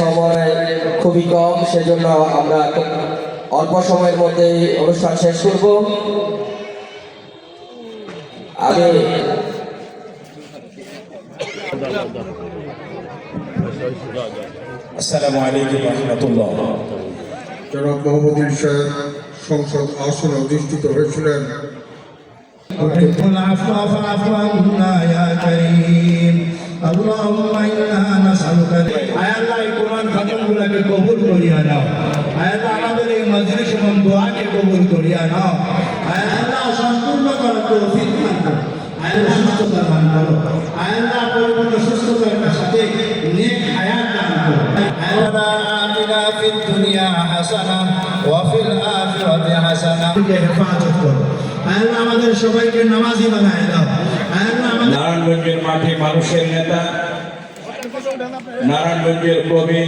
সময় খুবই কম সেজন্য আমরা অল্প সময়ের মধ্যে অনুষ্ঠান শেষ করব। আগে আসসালামু আলাইকুম রহমতুল্লাহ। জনাব মোহাম্মদ ইরশাদ সংসদ আসনে অধিষ্ঠিত হয়েছিলেন। تحب العفو فاعف عنا يا كريم اللهم انا نسالك আয় আল্লাহ এই কোরআন খতমগুলোকে কবুল করিয়া নাও আয় আল্লাহ আমাদের এই মজলিস এবং দোয়াকে কবুল করিয়া নাও আয় আল্লাহ সম্পূর্ণ করার তৌফিক দান করো আয় আল্লাহ সুস্থতা দান করো আয় আল্লাহ পরিপূর্ণ সুস্থতার সাথে নেক হায়াত দান করো আয় আল্লাহ আতিনা ফিদ দুনিয়া হাসানা ওয়া ফিল আখিরাতি হাসানা হেফাজত করো আয় আল্লাহ আমাদের সবাইকে নামাজি বানায় দাও। নারায়ণগঞ্জের মাঠে মানুষের নেতা নারায়ণগঞ্জের কবি